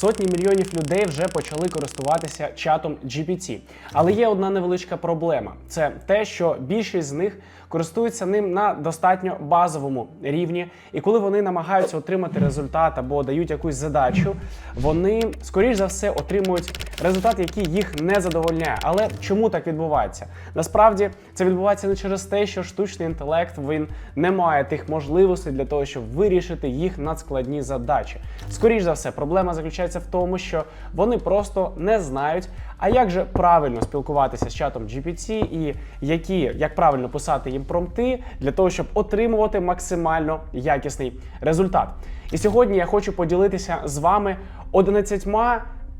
Сотні мільйонів людей вже почали користуватися чатом GPT. Але є одна невеличка проблема: це те, що більшість з них користуються ним на достатньо базовому рівні. І коли вони намагаються отримати результат або дають якусь задачу, вони скоріш за все отримують результат, який їх не задовольняє. Але чому так відбувається? Насправді це відбувається не через те, що штучний інтелект він не має тих можливостей для того, щоб вирішити їх надскладні задачі. Скоріш за все, проблема заключається в тому, що вони просто не знають, а як же правильно спілкуватися з чатом GPT і які, як правильно писати їм промпти для того, щоб отримувати максимально якісний результат. І сьогодні я хочу поділитися з вами 11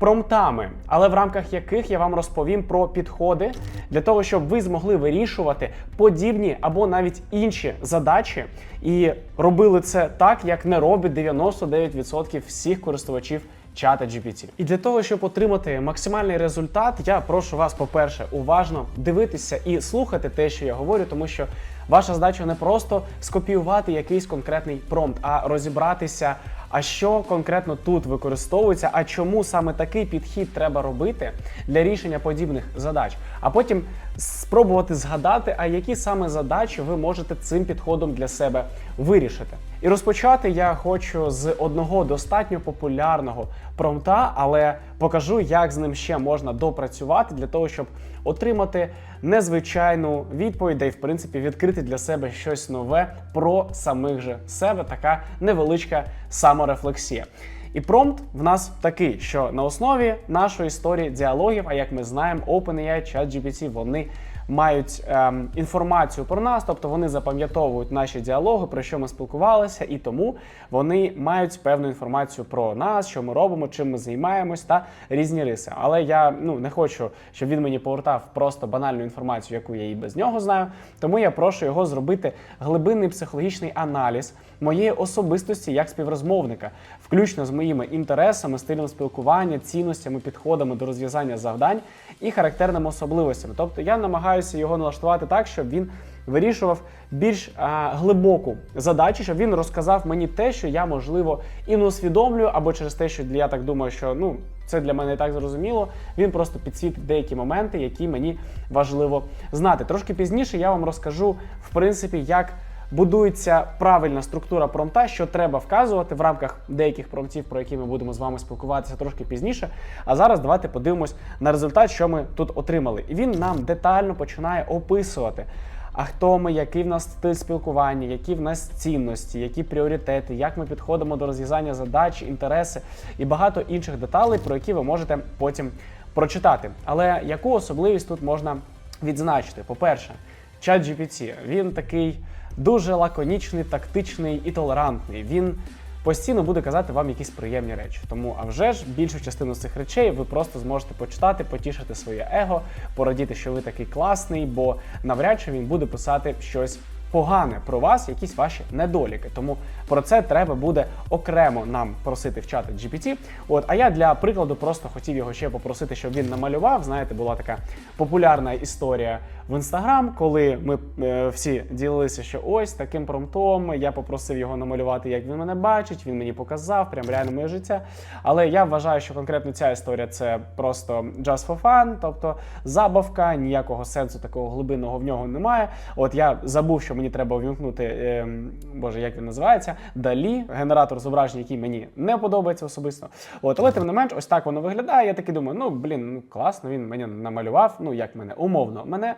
промптами, але в рамках яких я вам розповім про підходи для того, щоб ви змогли вирішувати подібні або навіть інші задачі, і робили це так, як не робить 99% всіх користувачів чата GPT. І для того, щоб отримати максимальний результат, я прошу вас, по-перше, уважно дивитися і слухати те, що я говорю, тому що ваша задача не просто скопіювати якийсь конкретний промпт, а розібратися. А що конкретно тут використовується, а чому саме такий підхід треба робити для рішення подібних задач? А потім спробувати згадати, а які саме задачі ви можете цим підходом для себе вирішити. І розпочати я хочу з одного достатньо популярного промпта, але покажу, як з ним ще можна допрацювати для того, щоб отримати незвичайну відповідь, де й в принципі відкрити для себе щось нове про самих же себе. Така невеличка саморефлексія. І промпт в нас такий, що на основі нашої історії діалогів, а як ми знаємо, OpenAI, ChatGPT, вони мають ем, інформацію про нас, тобто вони запам'ятовують наші діалоги, про що ми спілкувалися, і тому вони мають певну інформацію про нас, що ми робимо, чим ми займаємось та різні риси. Але я ну не хочу, щоб він мені повертав просто банальну інформацію, яку я і без нього знаю. Тому я прошу його зробити глибинний психологічний аналіз моєї особистості як співрозмовника, включно з моїми інтересами, стилем спілкування, цінностями, підходами до розв'язання завдань і характерними особливостями. Тобто я намагаюся його налаштувати так, щоб він вирішував більш а, глибоку задачу, щоб він розказав мені те, що я можливо і не усвідомлюю, або через те, що я так думаю, що ну це для мене і так зрозуміло. Він просто підсвітить деякі моменти, які мені важливо знати. Трошки пізніше я вам розкажу, в принципі, як будується правильна структура промпта, що треба вказувати в рамках деяких промптів, про які ми будемо з вами спілкуватися трошки пізніше. А зараз давайте подивимось на результат, що ми тут отримали. І він нам детально починає описувати. А хто ми, який в нас стиль спілкування, які в нас цінності, які пріоритети, як ми підходимо до розв'язання задач, інтереси і багато інших деталей, про які ви можете потім прочитати. Але яку особливість тут можна відзначити? По-перше, чат GPT, він такий дуже лаконічний, тактичний і толерантний. Він постійно буде казати вам якісь приємні речі. Тому, а вже ж більшу частину цих речей ви просто зможете почитати, потішити своє его, порадіти, що ви такий класний, бо навряд чи він буде писати щось. Погане про вас, якісь ваші недоліки. Тому про це треба буде окремо нам просити в чати GPT. От, а я для прикладу просто хотів його ще попросити, щоб він намалював. Знаєте, була така популярна історія в інстаграм, коли ми е, всі ділилися, що ось таким промптом я попросив його намалювати, як він мене бачить. Він мені показав, прям реально моє життя. Але я вважаю, що конкретно ця історія це просто just for fun, тобто забавка, ніякого сенсу такого глибинного в нього немає. От я забув, що мені треба увімкнути, е, боже, як він називається, далі, генератор зображень, який мені не подобається особисто. От, але тим не менш, ось так воно виглядає. Я такий думаю, ну блін, ну класно, він мені намалював. Ну як мене, умовно мене.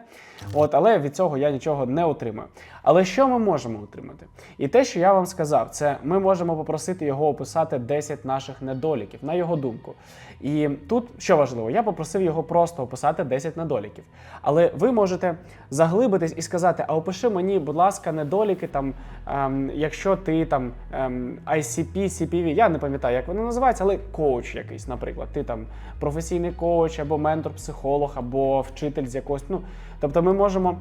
От, але від цього я нічого не отримаю. Але що ми можемо отримати? І те, що я вам сказав, це ми можемо попросити його описати 10 наших недоліків, на його думку. І тут що важливо, я попросив його просто описати 10 недоліків. Але ви можете заглибитись і сказати: а опиши мені, будь ласка, недоліки, там, ем, якщо ти там ем, ICP, CPV, я не пам'ятаю, як воно називається, але коуч якийсь, наприклад, ти там професійний коуч, або ментор-психолог, або вчитель з якогось. Ну, тобто ми можемо,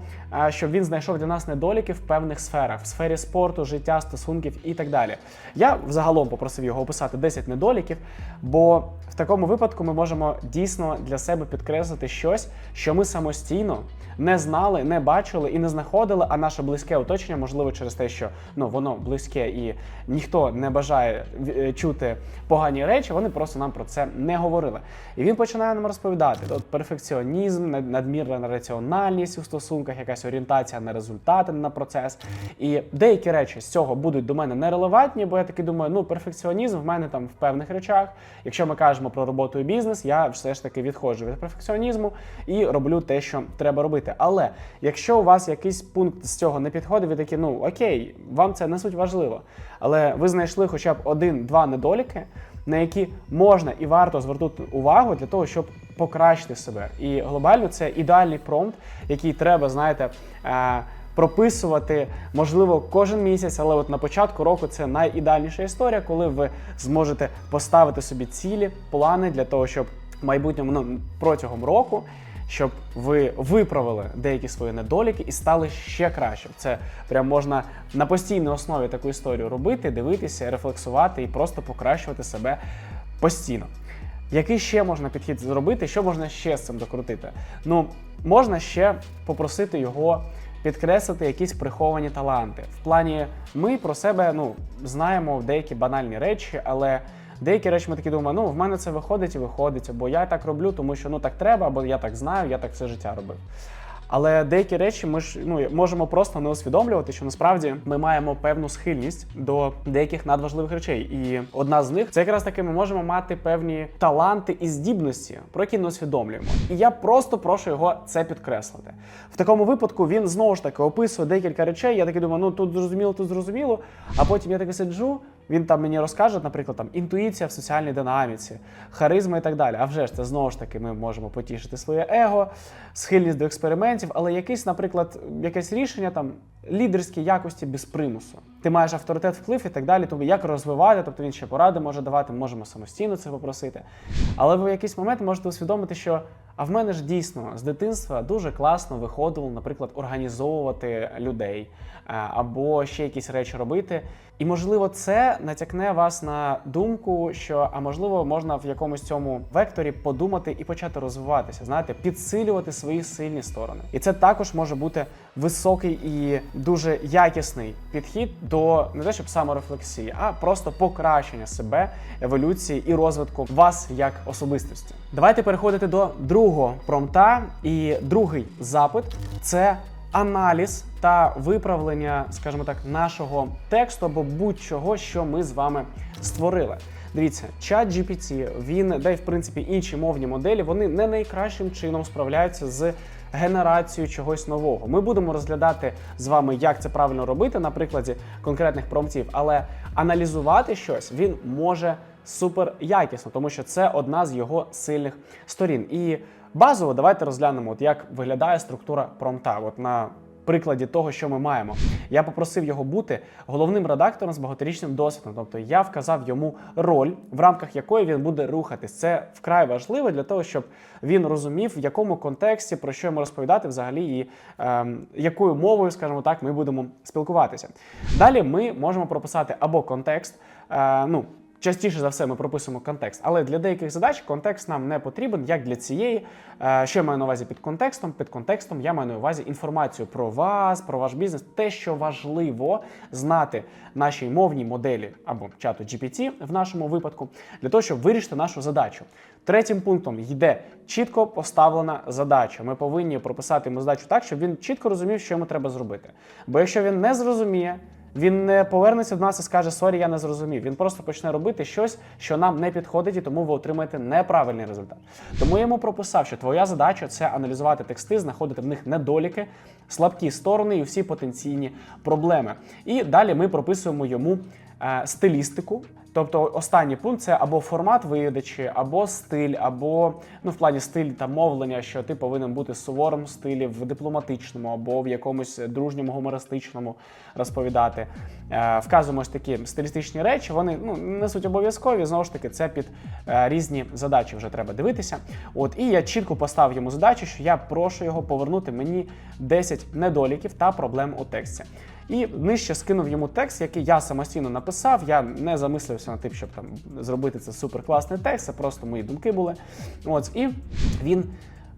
е, щоб він знайшов для нас недоліки в певних сферах, в сфері спорту, життя, стосунків і так далі. Я взагалом попросив його описати 10 недоліків, бо В такому випадку ми можемо дійсно для себе підкреслити щось, що ми самостійно не знали, не бачили і не знаходили, а наше близьке оточення, можливо, через те, що ну воно близьке і ніхто не бажає е, чути погані речі, вони просто нам про це не говорили. І він починає нам розповідати: от перфекціонізм, над- надмірна раціональність у стосунках, якась орієнтація на результати, на процес. І деякі речі з цього будуть до мене нерелевантні, бо я таки думаю, ну перфекціонізм в мене там в певних речах. Якщо ми кажемо про роботу і бізнес, я все ж таки відходжу від перфекціонізму і роблю те, що треба робити. Але якщо у вас якийсь пункт з цього не підходить, ви такі, ну окей, вам це не суть важливо. Але ви знайшли хоча б один-два недоліки, на які можна і варто звернути увагу для того, щоб покращити себе. І глобально це ідеальний промпт, який треба, знаєте. е, Прописувати можливо кожен місяць, але от на початку року це найідеальніша історія, коли ви зможете поставити собі цілі, плани для того, щоб в майбутньому ну, протягом року, щоб ви виправили деякі свої недоліки і стали ще краще. Це прям можна на постійній основі таку історію робити, дивитися, рефлексувати і просто покращувати себе постійно. Який ще можна підхід зробити? Що можна ще з цим докрутити? Ну, можна ще попросити його підкреслити якісь приховані таланти. В плані ми про себе ну, знаємо деякі банальні речі, але деякі речі ми такі думаємо, ну в мене це виходить і виходить, або я так роблю, тому що ну так треба, або я так знаю, я так все життя робив. Але деякі речі ми ж ну можемо просто не усвідомлювати, що насправді ми маємо певну схильність до деяких надважливих речей. І одна з них це якраз таки ми можемо мати певні таланти і здібності, про які не усвідомлюємо. І я просто прошу його це підкреслити. В такому випадку він знову ж таки описує декілька речей. Я таки думаю, ну тут зрозуміло, тут зрозуміло. А потім я таки сиджу. Він там мені розкаже, наприклад, там інтуїція в соціальній динаміці, харизма і так далі. А вже ж це знову ж таки ми можемо потішити своє его, схильність до експериментів, але якийсь, наприклад, якесь рішення там лідерські якості без примусу. Ти маєш авторитет, вплив і так далі. Тобто як розвивати, тобто він ще поради може давати, можемо самостійно це попросити. Але ви в якийсь момент можете усвідомити, що а в мене ж дійсно з дитинства дуже класно виходило, наприклад, організовувати людей е, або ще якісь речі робити. І можливо, це натякне вас на думку, що а можливо, можна в якомусь цьому векторі подумати і почати розвиватися, знаєте, підсилювати свої сильні сторони. І це також може бути високий і дуже якісний підхід до не те, щоб саморефлексії, а просто покращення себе, еволюції і розвитку вас як особистості. Давайте переходити до другого промпта. І другий запит це аналіз та виправлення, скажімо так, нашого тексту або будь-чого, що ми з вами створили. Дивіться, чат GPT, він, да й в принципі інші мовні моделі, вони не найкращим чином справляються з генерацією чогось нового. Ми будемо розглядати з вами, як це правильно робити на прикладі конкретних промптів, але аналізувати щось він може супер якісно, тому що це одна з його сильних сторін. І базово давайте розглянемо, от як виглядає структура промпта. От на прикладі того, що ми маємо. Я попросив його бути головним редактором з багаторічним досвідом. Тобто я вказав йому роль, в рамках якої він буде рухатись. Це вкрай важливо для того, щоб він розумів, в якому контексті про що йому розповідати взагалі, і ем, якою мовою, скажімо так, ми будемо спілкуватися. Далі ми можемо прописати або контекст. Е, ну, Частіше за все ми прописуємо контекст, але для деяких задач контекст нам не потрібен, як для цієї. Е, Що я маю на увазі під контекстом? Під контекстом я маю на увазі інформацію про вас, про ваш бізнес, те, що важливо знати нашій мовній моделі або чату GPT в нашому випадку, для того, щоб вирішити нашу задачу. Третім пунктом йде чітко поставлена задача. Ми повинні прописати йому задачу так, щоб він чітко розумів, що йому треба зробити. Бо якщо він не зрозуміє, він не повернеться до нас і скаже Сорі, я не зрозумів. Він просто почне робити щось, що нам не підходить, і тому ви отримаєте неправильний результат. Тому я йому прописав, що твоя задача це аналізувати тексти, знаходити в них недоліки, слабкі сторони і всі потенційні проблеми. І далі ми прописуємо йому е, стилістику. Тобто останній пункт це або формат видачі, або стиль, або ну в плані стиль та мовлення, що ти повинен бути суворим в стилі, в дипломатичному або в якомусь дружньому гумористичному розповідати. Е, вказуємо ось такі стилістичні речі. Вони ну несуть обов'язкові. Знову ж таки, це під е, різні задачі вже треба дивитися. От і я чітко поставив йому задачу, що я прошу його повернути мені 10 недоліків та проблем у тексті. І нижче скинув йому текст, який я самостійно написав. Я не замислився на тим, щоб там зробити це суперкласний текст, це просто мої думки були. От і він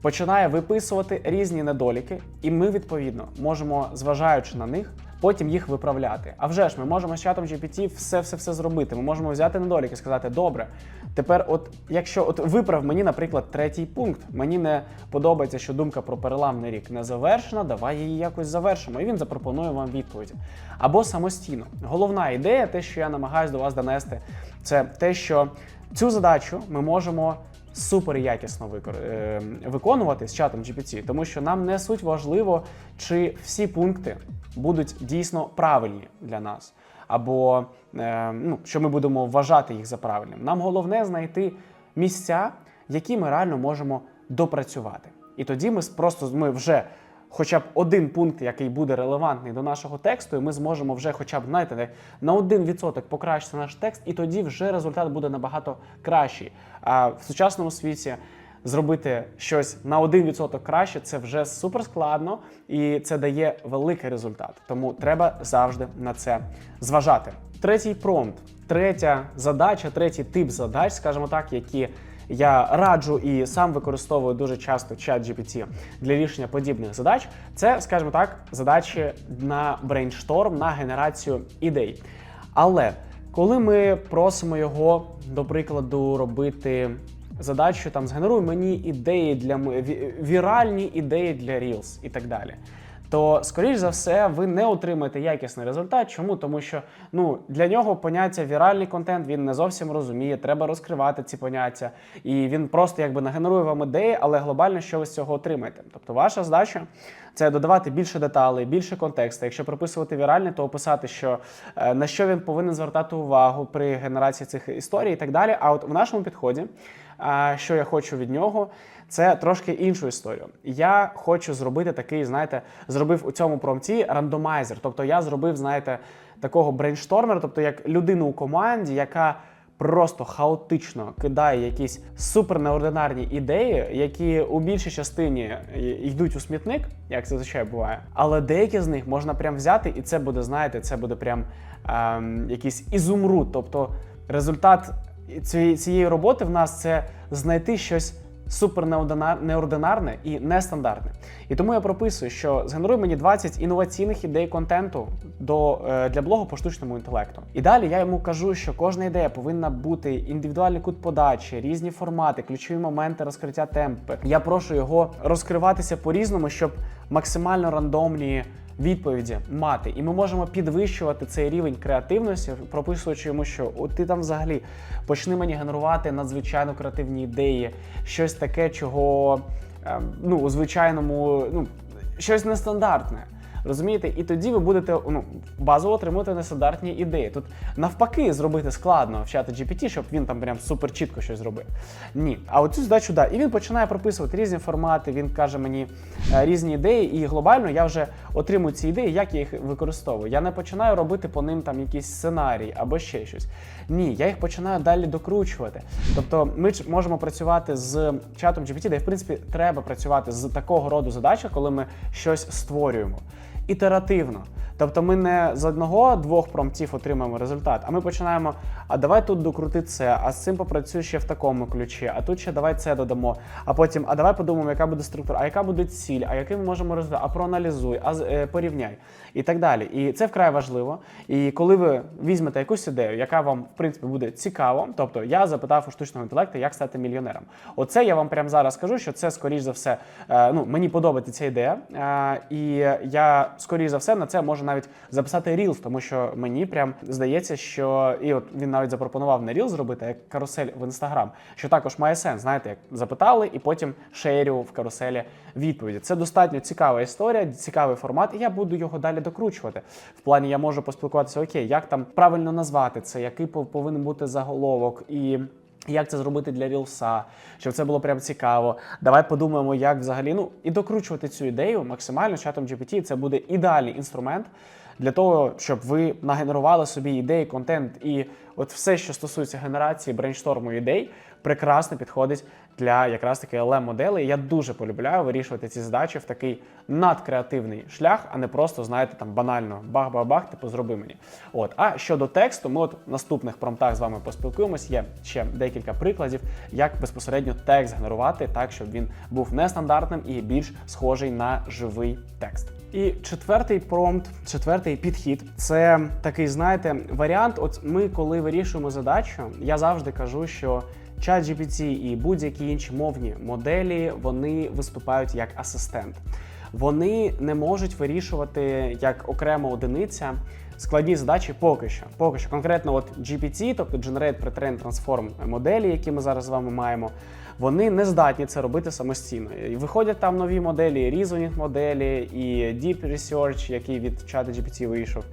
починає виписувати різні недоліки, і ми відповідно можемо, зважаючи на них. Потім їх виправляти. А вже ж ми можемо з чатом GPT все все все зробити. Ми можемо взяти недоліки і сказати: добре, тепер, от якщо от виправ мені, наприклад, третій пункт, мені не подобається, що думка про переламний рік не завершена, давай її якось завершимо. І він запропонує вам відповіді. Або самостійно. Головна ідея, те, що я намагаюся до вас донести, це те, що цю задачу ми можемо супер якісно е, виконувати з чатом GPT, тому що нам не суть важливо, чи всі пункти будуть дійсно правильні для нас, або е, ну, що ми будемо вважати їх за правильним. Нам головне знайти місця, які ми реально можемо допрацювати. І тоді ми просто ми вже. Хоча б один пункт, який буде релевантний до нашого тексту, і ми зможемо вже, хоча б знаєте, на один відсоток покращити наш текст, і тоді вже результат буде набагато кращий. А в сучасному світі зробити щось на 1% краще це вже супер складно і це дає великий результат. Тому треба завжди на це зважати. Третій промпт, третя задача, третій тип задач, скажімо так, які я раджу і сам використовую дуже часто чат GPT для рішення подібних задач. Це, скажімо так, задачі на брейншторм, на генерацію ідей. Але коли ми просимо його, до прикладу, робити задачу, там згенеруй мені ідеї для віральні ідеї для Reels і так далі. То, скоріш за все, ви не отримаєте якісний результат. Чому? Тому що ну для нього поняття віральний контент він не зовсім розуміє. Треба розкривати ці поняття, і він просто якби нагенерує вам ідеї, але глобально що ви з цього отримаєте. Тобто, ваша задача це додавати більше деталей, більше контексту. Якщо прописувати віральний, то описати, що е, на що він повинен звертати увагу при генерації цих історій і так далі. А от в нашому підході, що я хочу від нього, це трошки іншу історію. Я хочу зробити такий, знаєте, зробив у цьому промпті рандомайзер. Тобто я зробив, знаєте, такого брейнштормера, тобто як людину у команді, яка просто хаотично кидає якісь супер неординарні ідеї, які у більшій частині йдуть у смітник, як це зазвичай буває. Але деякі з них можна прям взяти, і це буде, знаєте, це буде прям ем, якийсь ізумруд. Тобто результат цієї роботи в нас це знайти щось супер неординар- неординарне і нестандартне. І тому я прописую, що згенеруй мені 20 інноваційних ідей контенту до, е, для блогу по штучному інтелекту. І далі я йому кажу, що кожна ідея повинна бути індивідуальний кут подачі, різні формати, ключові моменти розкриття темпи. Я прошу його розкриватися по-різному, щоб максимально рандомні відповіді мати, і ми можемо підвищувати цей рівень креативності, прописуючи йому, що от ти там взагалі почни мені генерувати надзвичайно креативні ідеї, щось таке, чого ем, ну у звичайному, ну щось нестандартне. Розумієте, і тоді ви будете ну, базово отримувати нестандартні ідеї. Тут навпаки зробити складно в чати GPT, щоб він там прям супер чітко щось зробив. Ні. А оцю задачу да. І він починає прописувати різні формати, він каже мені е, різні ідеї, і глобально я вже отримую ці ідеї, як я їх використовую. Я не починаю робити по ним там якийсь сценарій або ще щось. Ні, я їх починаю далі докручувати. Тобто ми ж можемо працювати з чатом GPT, де в принципі треба працювати з такого роду задачами, коли ми щось створюємо ітеративно. Тобто ми не з одного-двох промптів отримаємо результат, а ми починаємо. А давай тут докрути це, а з цим попрацюй ще в такому ключі, а тут ще давай це додамо. А потім, а давай подумаємо, яка буде структура, а яка буде ціль, а який ми можемо результат, а проаналізуй, а е, порівняй і так далі. І це вкрай важливо. І коли ви візьмете якусь ідею, яка вам в принципі буде цікаво, тобто я запитав у штучного інтелекту, як стати мільйонером. Оце я вам прямо зараз скажу, що це скоріш за все, е, ну мені подобається ця ідея, е, і я скоріш за все на це можу навіть записати Reels, тому що мені прям здається, що і от він навіть запропонував не Reels зробити, а як карусель в інстаграм, що також має сенс. Знаєте, як запитали, і потім шерю в каруселі відповіді. Це достатньо цікава історія, цікавий формат, і я буду його далі докручувати. В плані я можу поспілкуватися, окей, як там правильно назвати це, який пов- повинен бути заголовок і. Як це зробити для рілса, щоб це було прям цікаво. Давай подумаємо, як взагалі ну і докручувати цю ідею максимально чатом GPT. Це буде ідеальний інструмент для того, щоб ви нагенерували собі ідеї, контент і от все, що стосується генерації брейншторму ідей, прекрасно підходить для якраз таки LM моделей. Я дуже полюбляю вирішувати ці задачі в такий надкреативний шлях, а не просто, знаєте, там банально бах-бах-бах, типу зроби мені. От, а щодо тексту, ми от в наступних промптах з вами поспілкуємось. Є ще декілька прикладів, як безпосередньо текст генерувати так, щоб він був нестандартним і більш схожий на живий текст. І четвертий промпт, четвертий підхід це такий, знаєте, варіант. От ми, коли вирішуємо задачу, я завжди кажу, що ChatGPT і будь-які інші мовні моделі вони виступають як асистент. Вони не можуть вирішувати як окрема одиниця складні задачі поки що. Поки що конкретно, от GPT, тобто Generate Pre-train Transform моделі, які ми зараз з вами маємо. Вони не здатні це робити самостійно. І виходять там нові моделі, reasoning моделі, і Deep Research, який від ChatGPT вийшов.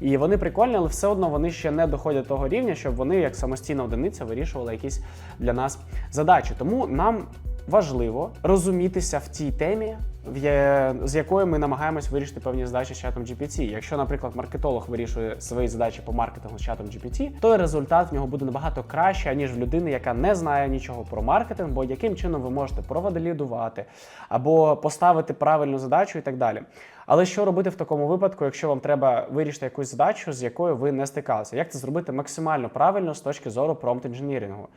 І вони прикольні, але все одно вони ще не доходять до того рівня, щоб вони як самостійна одиниця вирішували якісь для нас задачі. Тому нам важливо розумітися в тій темі, з якою ми намагаємось вирішити певні задачі з чатом GPT. Якщо, наприклад, маркетолог вирішує свої задачі по маркетингу з чатом GPT, то результат в нього буде набагато краще, ніж в людини, яка не знає нічого про маркетинг, бо яким чином ви можете провалідувати або поставити правильну задачу і так далі. Але що робити в такому випадку, якщо вам треба вирішити якусь задачу, з якою ви не стикалися? Як це зробити максимально правильно з точки зору промпт інженірінгу?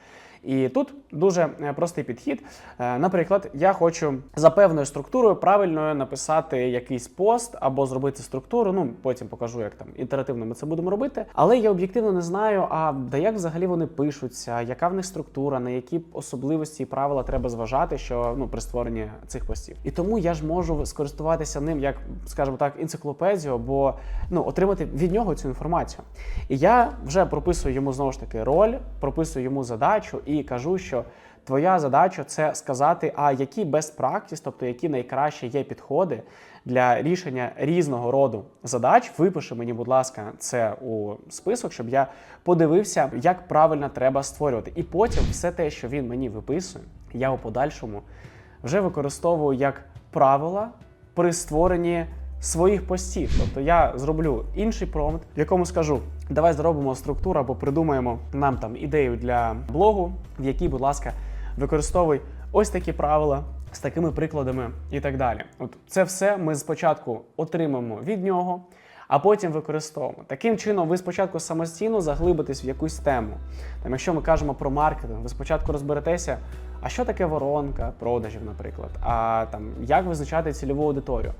І тут дуже е, простий підхід. Е, Наприклад, я хочу за певною структурою правильно написати якийсь пост або зробити структуру. Ну потім покажу, як там інтеративно ми це будемо робити. Але я об'єктивно не знаю, а да як взагалі вони пишуться, яка в них структура, на які особливості і правила треба зважати, що ну при створенні цих постів. І тому я ж можу скористуватися ним як, скажімо так, енциклопедію, бо ну отримати від нього цю інформацію. І я вже прописую йому знову ж таки роль, прописую йому задачу і кажу, що твоя задача це сказати, а які best practice, тобто які найкращі є підходи для рішення різного роду задач. Випиши мені, будь ласка, це у список, щоб я подивився, як правильно треба створювати. І потім все те, що він мені виписує, я у подальшому вже використовую як правила при створенні своїх постів. Тобто я зроблю інший промпт, в якому скажу: давай зробимо структуру або придумаємо нам там ідею для блогу, в якій, будь ласка, використовуй ось такі правила. З такими прикладами і так далі. От це все ми спочатку отримаємо від нього, а потім використовуємо. Таким чином, ви спочатку самостійно заглибитесь в якусь тему. Там, якщо ми кажемо про маркетинг, ви спочатку розберетеся, а що таке воронка продажів, наприклад, а там як визначати цільову аудиторію.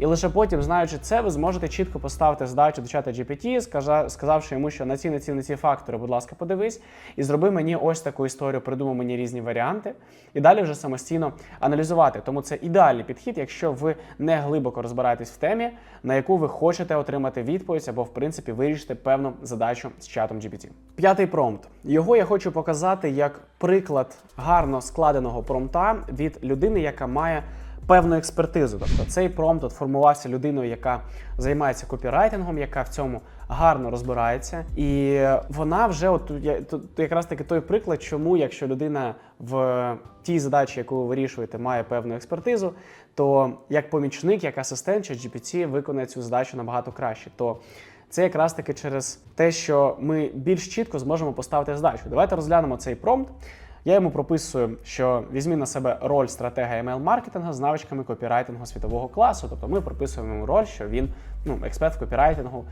І лише потім, знаючи це, ви зможете чітко поставити задачу до чата GPT, сказавши йому, що на ці, на ці, на ці фактори, будь ласка, подивись, і зроби мені ось таку історію, придумай мені різні варіанти, і далі вже самостійно аналізувати. Тому це ідеальний підхід, якщо ви не глибоко розбираєтесь в темі, на яку ви хочете отримати відповідь або, в принципі, вирішити певну задачу з чатом GPT. П'ятий промпт. Його я хочу показати як приклад гарно складеного промпта від людини, яка має певну експертизу. Тобто цей промпт формувався людиною, яка займається копірайтингом, яка в цьому гарно розбирається. І вона вже от якраз таки той приклад, чому, якщо людина в тій задачі, яку ви вирішуєте, має певну експертизу, то як помічник, як асистент чи GPT виконає цю задачу набагато краще. То це якраз таки через те, що ми більш чітко зможемо поставити задачу. Давайте розглянемо цей промпт. Я йому прописую, що візьмі на себе роль стратега email-маркетингу з навичками копірайтингу світового класу. Тобто ми прописуємо йому роль, що він ну, експерт в копірайтингу.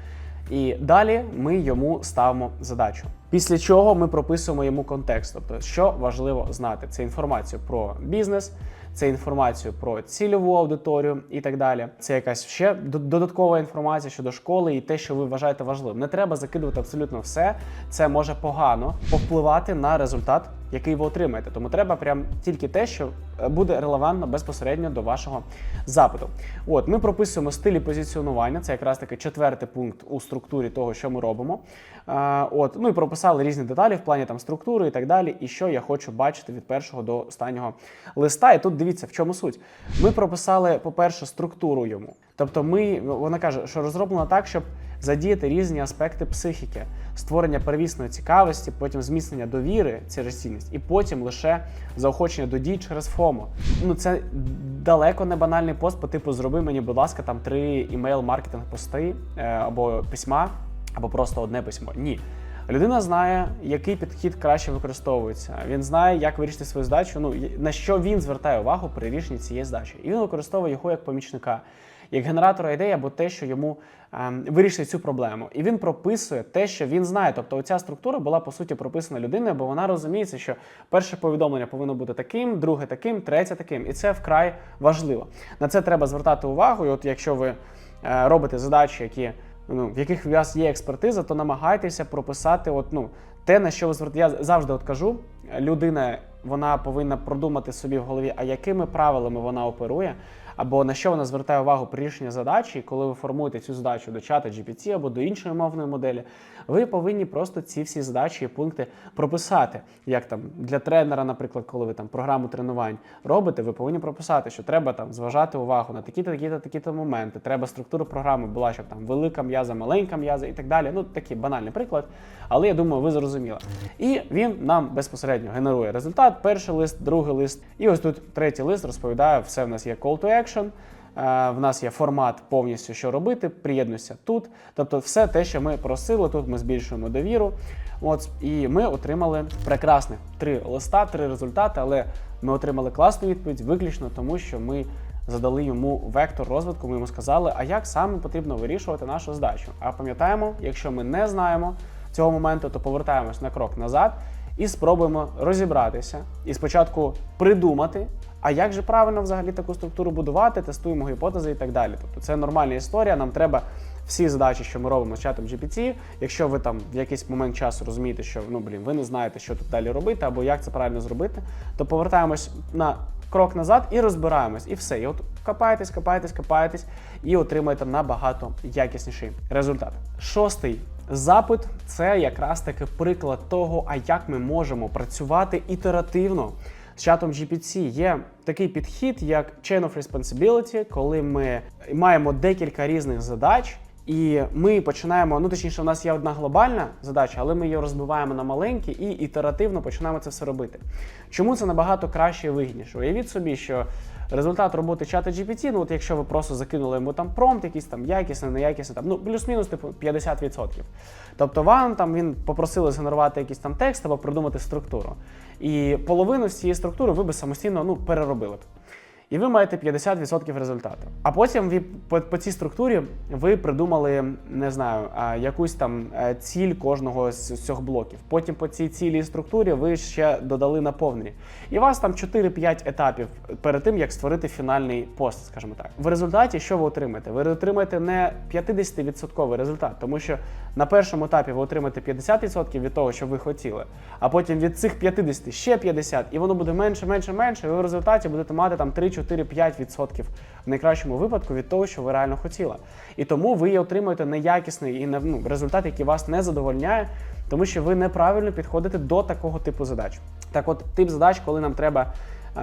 І далі ми йому ставимо задачу. Після чого ми прописуємо йому контекст, тобто, що важливо знати. Це інформацію про бізнес, це інформацію про цільову аудиторію і так далі. Це якась ще додаткова інформація щодо школи і те, що ви вважаєте важливим. Не треба закидувати абсолютно все. Це може погано повпливати на результат, який ви отримаєте. Тому треба прям тільки те, що е, буде релевантно безпосередньо до вашого запиту. От ми прописуємо стилі позиціонування. Це якраз таки четвертий пункт у структурі того, що ми робимо. От, ну і прописали різні деталі в плані там структури і так далі. І що я хочу бачити від першого до останнього листа. І тут дивіться, в чому суть. Ми прописали, по-перше, структуру йому. Тобто, ми вона каже, що розроблено так, щоб задіяти різні аспекти психіки, створення первісної цікавості, потім зміцнення довіри через цінність, і потім лише заохочення до дій через ФОМО. Ну це далеко не банальний пост по типу зроби мені, будь ласка, там три імейл маркетинг пости е, або письма, або просто одне письмо. Ні. Людина знає, який підхід краще використовується. Він знає, як вирішити свою задачу. Ну на що він звертає увагу при рішенні цієї задачі. І він використовує його як помічника, як генератора ідей або те, що йому ем, вирішить цю проблему. І він прописує те, що він знає. Тобто, оця структура була по суті прописана людиною, бо вона розуміється, що перше повідомлення повинно бути таким, друге таким, третє таким. І це вкрай важливо. На це треба звертати увагу. І от якщо ви е, робите задачі, які ну, в яких у вас є експертиза, то намагайтеся прописати от, ну, те, на що ви звертаєте. Я завжди от кажу, людина вона повинна продумати собі в голові, а якими правилами вона оперує, або на що вона звертає увагу при рішенні задачі, коли ви формуєте цю задачу до чата GPT або до іншої мовної моделі, ви повинні просто ці всі задачі і пункти прописати. Як там для тренера, наприклад, коли ви там програму тренувань робите, ви повинні прописати, що треба там зважати увагу на такі-то, такі-то, такі-то моменти. Треба структура програми була, щоб там велика м'яза, маленька м'яза і так далі. Ну такий банальний приклад. Але я думаю, ви зрозуміли. І він нам безпосередньо генерує результат. Перший лист, другий лист, і ось тут третій лист розповідає, все в нас є call to action. Е, В нас є формат повністю, що робити, приєднуйся тут. Тобто, все те, що ми просили, тут ми збільшуємо довіру. От і ми отримали прекрасних три листа, три результати, але ми отримали класну відповідь виключно тому, що ми задали йому вектор розвитку. Ми йому сказали, а як саме потрібно вирішувати нашу задачу. А пам'ятаємо, якщо ми не знаємо цього моменту, то повертаємось на крок назад і спробуємо розібратися і спочатку придумати. А як же правильно взагалі таку структуру будувати, тестуємо гіпотези і так далі. Тобто це нормальна історія. Нам треба всі задачі, що ми робимо з чатом GPT, якщо ви там в якийсь момент часу розумієте, що ну блін, ви не знаєте, що тут далі робити, або як це правильно зробити, то повертаємось на крок назад і розбираємось. І все. І от копаєтесь, копаєтесь, копаєтесь і отримаєте набагато якісніший результат. Шостий запит це якраз таки приклад того, а як ми можемо працювати ітеративно. З чатом GPT є такий підхід, як Chain of Responsibility, коли ми маємо декілька різних задач, і ми починаємо. Ну точніше, у нас є одна глобальна задача, але ми її розбиваємо на маленькі і ітеративно починаємо це все робити. Чому це набагато краще і вигідніше? Уявіть собі, що результат роботи чата GPT, ну от якщо ви просто закинули йому там промпт, якийсь там якісний, неякісний, там ну плюс-мінус типу 50%. Тобто вам там він попросили згенерувати якийсь там текст або придумати структуру. І половину з цієї структури ви би самостійно ну, переробили б. І ви маєте 50% результату. А потім ви по, по цій структурі ви придумали, не знаю, якусь там е, ціль кожного з цих блоків. Потім по цій цілій структурі ви ще додали наповнення. І у вас там 4-5 етапів перед тим, як створити фінальний пост, скажімо так. В результаті що ви отримаєте? Ви отримаєте не 50% результат, тому що на першому етапі ви отримаєте 50% від того, що ви хотіли, а потім від цих 50 ще 50, і воно буде менше, менше, менше. І ви в результаті будете мати там 3-4-5% в найкращому випадку від того, що ви реально хотіли. І тому ви отримуєте неякісний і ну, результат, який вас не задовольняє, тому що ви неправильно підходите до такого типу задач. Так, от тип задач, коли нам треба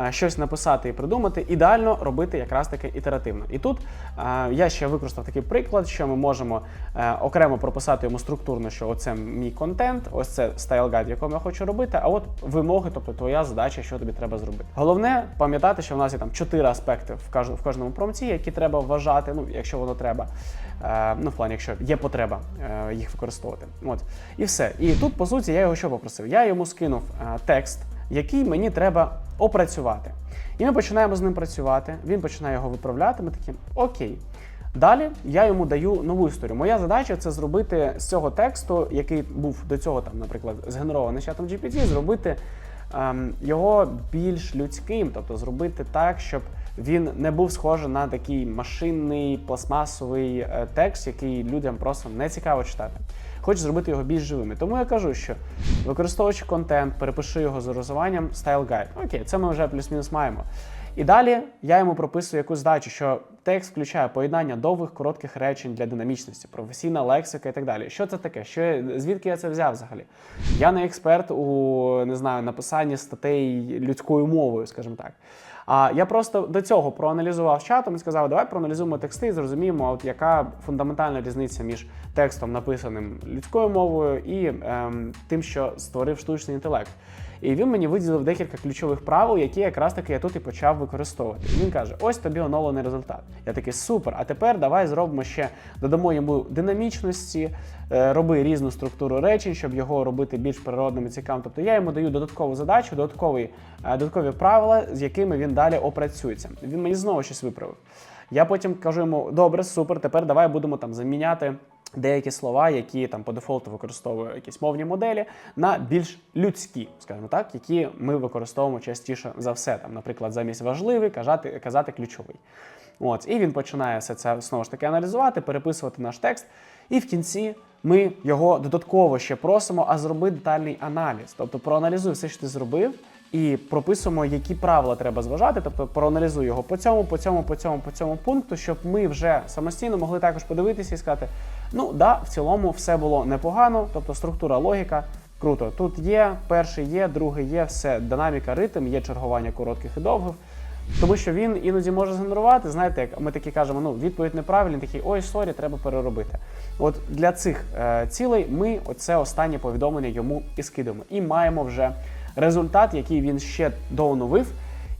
щось написати і придумати, ідеально робити якраз таки ітеративно. І тут е, я ще використав такий приклад, що ми можемо е, окремо прописати йому структурно, що оце мій контент, ось це стайл гайд, в якому я хочу робити. А от вимоги, тобто твоя задача, що тобі треба зробити. Головне пам'ятати, що в нас є там чотири аспекти в кожному промці, які треба вважати, ну якщо воно треба. Е, ну, в плані, якщо є потреба е, їх використовувати. От і все. І тут, по суті, я його що попросив? Я йому скинув е, текст, який мені треба опрацювати. І ми починаємо з ним працювати. Він починає його виправляти. Ми такі окей. Далі я йому даю нову історію. Моя задача це зробити з цього тексту, який був до цього, там, наприклад, згенерований чатом GPT, зробити ем, його більш людським, тобто зробити так, щоб він не був схожий на такий машинний пластмасовий е, текст, який людям просто не цікаво читати. Хочу зробити його більш живим. І Тому я кажу, що використовуючи контент, перепиши його з розуванням Style Guide. Окей, це ми вже плюс-мінус маємо. І далі я йому прописую якусь здачу, що текст включає поєднання довгих коротких речень для динамічності, професійна лексика і так далі. Що це таке? Що я- звідки я це взяв взагалі? Я не експерт у не знаю написанні статей людською мовою, скажімо так. А я просто до цього проаналізував чатом і сказав, давай проаналізуємо тексти і зрозуміємо, от яка фундаментальна різниця між текстом, написаним людською мовою, і ем, тим, що створив штучний інтелект. І він мені виділив декілька ключових правил, які якраз таки я тут і почав використовувати. Він каже: ось тобі оновлений результат. Я такий супер. А тепер давай зробимо ще додамо йому динамічності, е, роби різну структуру речень, щоб його робити більш природним і цікавим. Тобто я йому даю додаткову задачу, додаткові, е, додаткові правила, з якими він далі опрацюється. Він мені знову щось виправив. Я потім кажу йому: добре, супер, тепер давай будемо там заміняти. Деякі слова, які там по дефолту використовують якісь мовні моделі, на більш людські, скажімо так, які ми використовуємо частіше за все. Там, наприклад, замість важливий казати, казати ключовий. От, і він починає все це знову ж таки аналізувати, переписувати наш текст. І в кінці ми його додатково ще просимо, а зроби детальний аналіз. Тобто проаналізуй все, що ти зробив, і прописуємо, які правила треба зважати. Тобто проаналізуй його по цьому, по цьому, по цьому, по цьому пункту, щоб ми вже самостійно могли також подивитися і сказати: ну да, в цілому все було непогано, тобто структура, логіка. Круто, тут є перший є, другий є, все, динаміка, ритм, є чергування коротких і довгих. Тому що він іноді може згенерувати, знаєте, як ми такі кажемо, ну відповідь неправильна, такий, ой, сорі, треба переробити. От для цих е, цілей ми оце останнє повідомлення йому і скидуємо. І маємо вже результат, який він ще дооновив,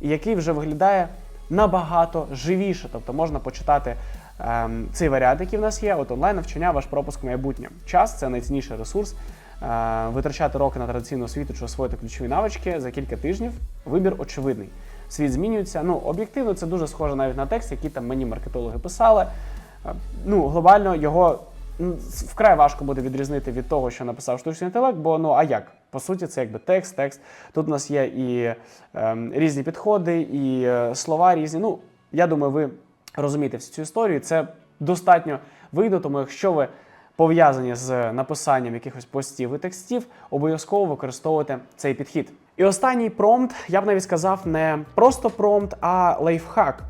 і який вже виглядає набагато живіше. Тобто можна почитати ем, цей варіант, який в нас є. От онлайн навчання, ваш пропуск в майбутнє. Час це найцінніший ресурс. Е, витрачати роки на традиційну освіту чи освоїти ключові навички за кілька тижнів. Вибір очевидний. Світ змінюється. Ну, об'єктивно, це дуже схоже навіть на текст, який там мені маркетологи писали. Е, Ну, глобально його вкрай важко буде відрізнити від того, що написав штучний інтелект, бо ну а як? По суті, це якби текст, текст. Тут у нас є і ем, різні підходи, і е, слова різні. Ну, я думаю, ви розумієте всю цю історію. Це достатньо вийде, тому якщо ви пов'язані з написанням якихось постів і текстів, обов'язково використовуйте цей підхід. І останній промпт, я б навіть сказав, не просто промпт, а лайфхак,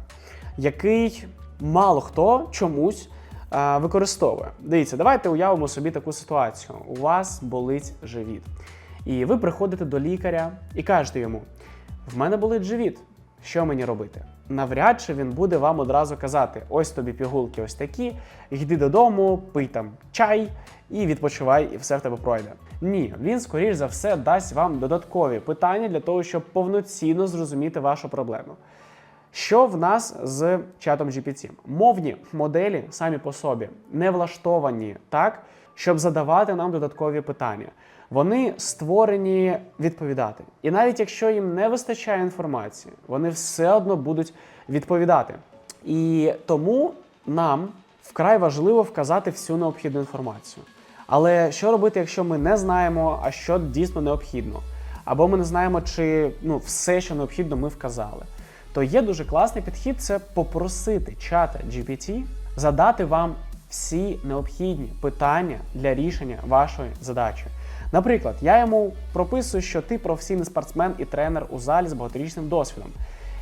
який мало хто чомусь е, використовує. Дивіться, давайте уявимо собі таку ситуацію. У вас болить живіт. І ви приходите до лікаря і кажете йому: в мене болить живіт. Що мені робити? Навряд чи він буде вам одразу казати: ось тобі пігулки, ось такі, йди додому, пий там чай і відпочивай, і все в тебе пройде. Ні, він скоріш за все дасть вам додаткові питання для того, щоб повноцінно зрозуміти вашу проблему. Що в нас з чатом GPT? Мовні моделі самі по собі не влаштовані так, щоб задавати нам додаткові питання. Вони створені відповідати. І навіть якщо їм не вистачає інформації, вони все одно будуть відповідати. І тому нам вкрай важливо вказати всю необхідну інформацію. Але що робити, якщо ми не знаємо, а що дійсно необхідно? Або ми не знаємо, чи ну, все, що необхідно, ми вказали то є дуже класний підхід це попросити чата GPT задати вам всі необхідні питання для рішення вашої задачі. Наприклад, я йому прописую, що ти професійний спортсмен і тренер у залі з багаторічним досвідом.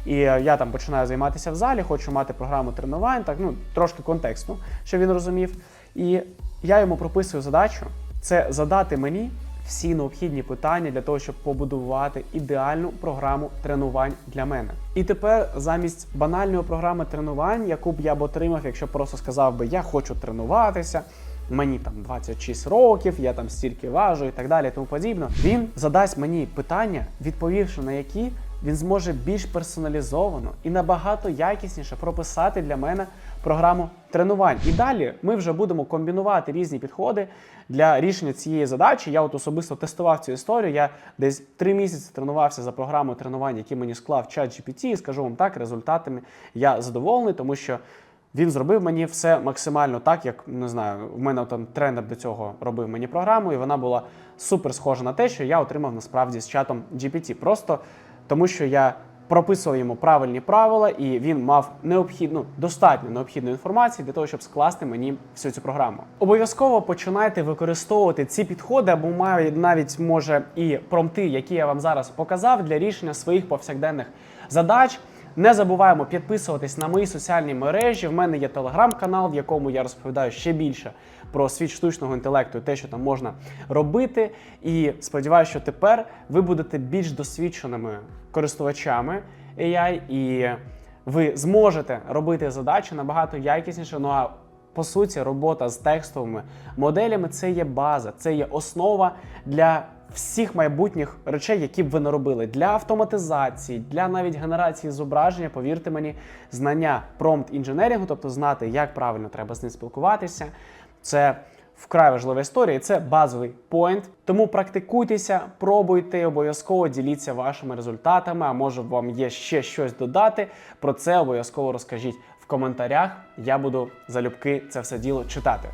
І е, я там починаю займатися в залі, хочу мати програму тренувань, так ну трошки контексту, щоб він розумів. І я йому прописую задачу це задати мені всі необхідні питання для того, щоб побудувати ідеальну програму тренувань для мене. І тепер замість банальної програми тренувань, яку б я б отримав, якщо просто сказав би я хочу тренуватися. Мені там 26 років, я там стільки важу і так далі, тому подібно. Він задасть мені питання, відповівши на які він зможе більш персоналізовано і набагато якісніше прописати для мене програму тренувань. І далі ми вже будемо комбінувати різні підходи для рішення цієї задачі. Я от особисто тестував цю історію. Я десь три місяці тренувався за програмою тренувань, які мені склав чат GPT, і скажу вам так, результатами я задоволений, тому що. Він зробив мені все максимально так, як не знаю, в мене там тренер до цього робив мені програму, і вона була супер схожа на те, що я отримав насправді з чатом GPT. Просто тому, що я прописував йому правильні правила, і він мав необхідну достатньо необхідної інформації для того, щоб скласти мені всю цю програму. Обов'язково починайте використовувати ці підходи, або маю навіть може і промти, які я вам зараз показав, для рішення своїх повсякденних задач. Не забуваємо підписуватись на мої соціальні мережі. В мене є телеграм-канал, в якому я розповідаю ще більше про світ штучного інтелекту і те, що там можна робити. І сподіваюся, що тепер ви будете більш досвідченими користувачами AI, і ви зможете робити задачі набагато якісніше. Ну а по суті, робота з текстовими моделями це є база, це є основа для всіх майбутніх речей, які б ви не робили. Для автоматизації, для навіть генерації зображення, повірте мені, знання промпт інженерінгу, тобто знати, як правильно треба з ним спілкуватися. Це вкрай важлива історія, і це базовий поінт. Тому практикуйтеся, пробуйте, обов'язково діліться вашими результатами. А може вам є ще щось додати. Про це обов'язково розкажіть в коментарях. Я буду залюбки це все діло читати.